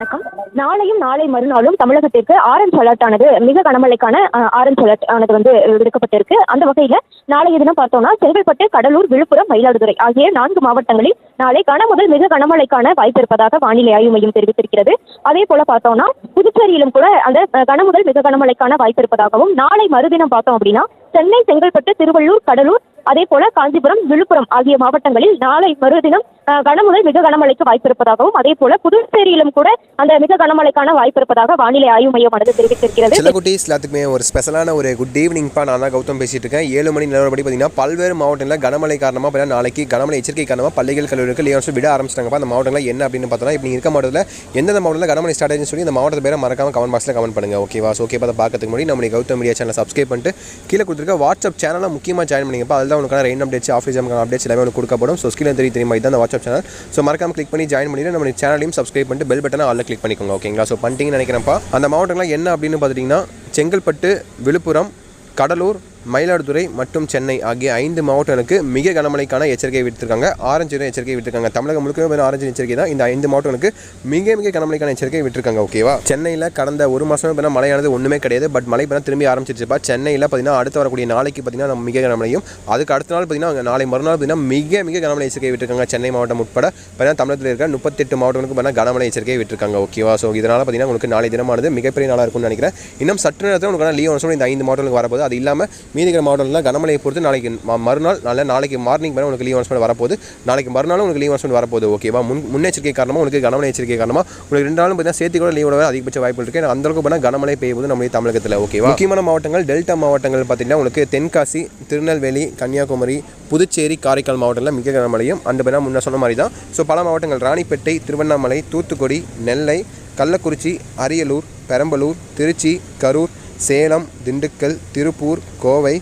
வணக்கம். நாளையும் நாளை மறுநாளும் தமிழகத்திற்கு ஆரஞ்ச் அலர்ட் ஆனது மிக கனமழைக்கான ஆரஞ்ச் அலர்ட் ஆனது வந்து விடுக்கப்பட்டிருக்கு. அந்த வகையில நாளைய தினம் பார்த்தோம்னா செங்கல்பட்டு கடலூர் விழுப்புரம் மயிலாடுதுறை ஆகிய நான்கு மாவட்டங்களில் நாளை கன முதல் மிக கனமழைக்கான வாய்ப்பு இருப்பதாக வானிலை ஆய்வு மையம் தெரிவித்திருக்கிறது. அதே போல பார்த்தோம்னா புதுச்சேரியிலும் கூட அந்த கனமுதல் கன முதல் மிக கனமழைக்கான வாய்ப்பு இருப்பதாகவும் நாளை மறுதினம் பார்த்தோம் அப்படின்னா சென்னை செங்கல்பட்டு திருவள்ளூர் கடலூர் அதே போல காஞ்சிபுரம் விழுப்புரம் ஆகிய மாவட்டங்களில் நாளை மறுதினம் கனமுதல் மிக கனமழைக்கு வாய்ப்பு இருப்பதாகவும் அதே போல புதுச்சேரியிலும் கூட அந்த மிக கனமழைக்கான வாய்ப்பு இருப்பதாக வானிலை ஆய்வு மையமானது தெரிவித்திருக்கிறது. சில குட்டீஸ் எல்லாத்துக்குமே ஒரு ஸ்பெஷலான ஒரு குட் ஈவினிங்ப்பா நான் தான் கௌதம் பேசிட்டு இருக்கேன் ஏழு மணி நிலவரப்படி பார்த்தீங்கன்னா பல்வேறு மாவட்டங்களில் கனமழை காரணமாக பார்த்தீங்கன்னா நாளைக்கு கனமழை எச்சரிக்கை காரணமாக பள்ளிகள் கல்லூரிகள் லீவ் விட ஆரம்பிச்சிட்டாங்கப்பா அந்த மாவட்டங்களில் என்ன அப்படின்னு பார்த்தோம்னா இப்போ இருக்க மாவட்டத்தில் எந்தெந்த மாவட்டத்தில் கனமழை ஸ்டார்ட் ஆச்சுன்னு சொல்லி இந்த மாவட்டத்தை பேரை மறக்காம கமெண்ட் பாக்ஸில் கமெண்ட் பண்ணுங்க ஓகேவா ஸோ ஓகே அதை பார்க்கறதுக்கு முன்னாடி நம்மளுடைய கௌதம் மீடியா சேனல் சப்ஸ்கிரைப் பண்ணிட்டு கீழே கொடுத்துருக்க வாட்ஸ்அப் சேனலாக முக்கியமாக ஜாயின் பண்ணிங்கப்பா. அதில் தான் உனக்கான ரெயின் அப்டேட்ஸ் ஆஃபீஸ் அப்டேட்ஸ் எல்லாமே உனக்கு கொடுக்கப்படும். ஸோ ஸ்கில் தெரியும் தெரியுமா? இதான் அந்த வாட்ஸ்அப் சேனல் ஸோ மறக்காம கிளிக் பண்ணி ஜாயின் பண்ணிட்டு நம்ம சேனலையும் சப்ஸ்கிரைப் பண்ணிட்டு பெல் பட்டனை ஆல்ல கிளிக் பண்ணிக்கோங்க ஓகேங்களா ஸோ பண்ணிட்டீங்கன்னு நினைக்கிறேன்ப்பா. அந்த மாவட்டங்கள் என்ன அப்படின்னு பார்த்துட்டிங்கன்னா செங்கல்பட்டு விழுப்புரம் கடலூர் மயிலாடுதுறை மற்றும் சென்னை ஆகிய ஐந்து மாவட்டங்களுக்கு மிக கனமழைக்கான எச்சரிக்கை விடுத்திருக்காங்க. ஆரஞ்சு எச்சரிக்கை விட்டுருக்காங்க தமிழகம் முழுக்க ஆரஞ்சு எச்சரிக்கை தான். இந்த ஐந்து மாவட்டங்களுக்கு மிக மிக கனமழைக்கான எச்சரிக்கை விட்டுருக்காங்க ஓகேவா சென்னையில் கடந்த ஒரு மாதமே பார்த்தா மழையானது ஒன்றுமே கிடையாது. பட் மழை பார்த்தா திரும்பி ஆரம்பிச்சிருச்சுப்பா சென்னையில் பார்த்தீங்கன்னா அடுத்து வரக்கூடிய நாளைக்கு பார்த்தீங்கன்னா நம்ம மிக கனமழையும் அதுக்கு அடுத்த நாள் பார்த்தீங்கன்னா நாளை மறுநாள் பார்த்தீங்கன்னா மிக மிக கனமழை எச்சரிக்கை விட்டுருக்காங்க சென்னை மாவட்டம் உட்பட. பார்த்தீங்கன்னா தமிழகத்தில் இருக்க முப்பத்தெட்டு மாவட்டங்களுக்கு பார்த்தீங்கன்னா கனமழை எச்சரிக்கை விட்டுருக்காங்க ஓகேவா ஸோ இதனால் பார்த்தீங்கன்னா உங்களுக்கு நாளை தினமானது மிகப்பெரிய நாளாக இருக்கும்னு நினைக்கிறேன். இன்னும் சற்று நேரத்தில் உங்களுக்கு லீவ் ஒன்று இந்த ஐந்து மாவட்டங்களுக்கு வரப்போது அது இல்லாமல் மீதிக்கிற மாவட்டம்லாம் கனமழையை பொறுத்து நாளைக்கு மறுநாள் நல்ல நாளைக்கு மார்னிங் மேலே உங்களுக்கு லீவ் அனௌன்ஸ்மெண்ட் வரப்போகுது. நாளைக்கு மறுநாள் உங்களுக்கு லீவ் அனௌன்ஸ்மெண்ட் வரப்போகுது ஓகேவா முன் முன்னெச்சரிக்கை காரணமாக உங்களுக்கு கனமழை எச்சரிக்கை காரணமாக உங்களுக்கு ரெண்டு நாளும் பார்த்தீங்கன்னா சேர்த்து கூட லீவ் வர அதிகபட்ச வாய்ப்பு இருக்குது அந்த அளவுக்கு பண்ணால் கனமழை பெய்யும்போது நம்ம தமிழகத்தில் ஓகேவா முக்கியமான மாவட்டங்கள் டெல்டா மாவட்டங்கள் பார்த்தீங்கன்னா உங்களுக்கு தென்காசி திருநெல்வேலி கன்னியாகுமரி புதுச்சேரி காரைக்கால் மாவட்டங்களில் மிக கனமழையும் அந்த பேர் முன்ன சொன்ன மாதிரி தான் ஸோ பல மாவட்டங்கள் ராணிப்பேட்டை திருவண்ணாமலை தூத்துக்குடி நெல்லை கள்ளக்குறிச்சி அரியலூர் பெரம்பலூர் திருச்சி கரூர் சேலம் திண்டுக்கல் திருப்பூர் கோவை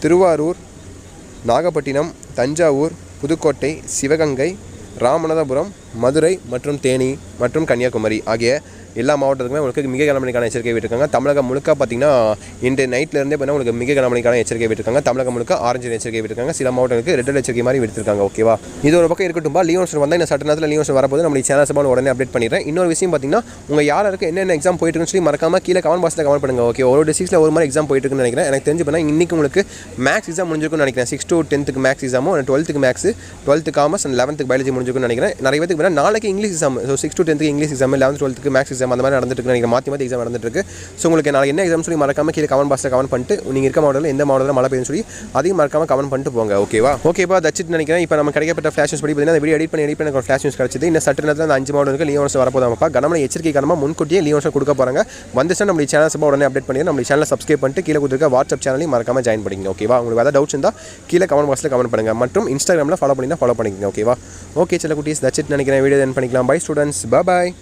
திருவாரூர் நாகப்பட்டினம் தஞ்சாவூர் புதுக்கோட்டை சிவகங்கை ராமநாதபுரம் மதுரை மற்றும் தேனி மற்றும் கன்னியாகுமரி ஆகிய எல்லா மாவட்டத்துக்குமே உங்களுக்கு மிக கனமழைக்கான எச்சரிக்கை விட்டுருக்காங்க. தமிழகம் முழுக்க பார்த்தீங்கன்னா இன்று நைட்லேருந்தே பார்த்தீங்கன்னா உங்களுக்கு மிக கனமழைக்கான எச்சரிக்கை விட்டுருக்காங்க. தமிழகம் முழுக்க ஆரஞ்சு எச்சரிக்கை விட்டுருக்காங்க. சில மாவட்டங்களுக்கு ரெட் எச்சரிக்கை மாதிரி விடுத்திருக்காங்க. ஓகேவா இது ஒரு பக்கம் இருக்கட்டும் லியோன்ஸ் வந்தால் இந்த சட்ட நேரத்தில் லியோன்ஸ் வரப்போது நம்ம சேனல் சபால் உடனே அப்டேட் பண்ணிடுறேன். இன்னொரு விஷயம் பார்த்தீங்கன்னா உங்கள் யாருக்கு என்னென்ன எக்ஸாம் போயிட்டுருக்குன்னு சொல்லி மறக்காம கீழே கமெண்ட் பாக்ஸில் கமெண்ட் பண்ணுங்க. ஓகே ஒரு டிஸ்ட்ரிக்ஸில் ஒரு மாதிரி எக்ஸாம் போயிட்டுருக்குன்னு நினைக்கிறேன். எனக்கு தெரிஞ்சு பண்ணால் இன்னைக்கு உங்களுக்கு மேக்ஸ் எக்ஸாம் முடிஞ்சிருக்கும்னு நினைக்கிறேன். சிக்ஸ் டு டென்த்துக்கு மேக்ஸ் எக்ஸாமும் டுவெல்த்துக்கு மேக்ஸ் டுவெல்த்து காமர்ஸ் அண்ட் லெவன்த்துக்கு பயாலஜி முடிஞ்சிருக்கும்னு நினைக்கிறேன். நிறைய பேருக்கு அப்படின்னா நாளைக்கு English exam so six to டென்த்துக்கு English exam eleventh டுவெல்த்துக்கு மேக்ஸ் எக்ஸாம் அந்த மாதிரி நடந்துட்டு இருக்கு. மாற்றி மாற்றி எக்ஸாம் நடந்துட்டு இருக்கு. ஸோ உங்களுக்கு நாளைக்கு என்ன எக்ஸாம் சொல்லி மறக்காம கீழே கமெண்ட் பாக்ஸில் கமெண்ட் பண்ணிட்டு நீங்கள் இருக்க மாவட்டத்தில் எந்த மாவட்டத்தில் மழை பெய்யும் சொல்லி அதையும் மறக்காம கமெண்ட் பண்ணிட்டு போங்க ஓகேவா ஓகேப்பா தச்சிட்டு நினைக்கிறேன். இப்போ நம்ம கிடைக்கப்பட்ட ஃபிளாஷ் நியூஸ் படி பார்த்தீங்கன்னா இந்த வீடியோ எடிட் பண்ணி எடிட் பண்ணி ஃபிளாஷ் நியூஸ் கிடச்சிது. இந்த சட்ட நேரத்தில் அந்த அஞ்சு மாவட்டங்களுக்கு லீவன்ஸ் வரப்போதாமப்பா கனமழை எச்சரிக்கை காரணமாக முன்கூட்டியே லீவன்ஸ் கொடுக்க போகிறாங்க வந்துச்சுன்னா நம்ம சேனல் சப்பா உடனே அப்டேட் பண்ணி நம்ம சேனலை சப்ஸ்கிரைப் பண்ணிட்டு கீழே கொடுத்துருக்க வாட்ஸ்அப் சேனலையும் மறக்காம ஜாயின் பண்ணிங்க ஓகேவா உங்களுக்கு ஏதாவது டவுட்ஸ் இருந்தால் கீழே கமெண்ட் பாக்ஸில் கமெண்ட் பண்ணுங்க. மற்றும் இன்ஸ்டாகிராமில் ஃபாலோ பண்ணி ஃபாலோ பண்ணிக்கங்க ஓகேவா ஓகே சில குட்டீஸ் தச்சிட்டு நினைக்கிறேன். வீடியோ தென் பண்ணிக்கலாம். By students bye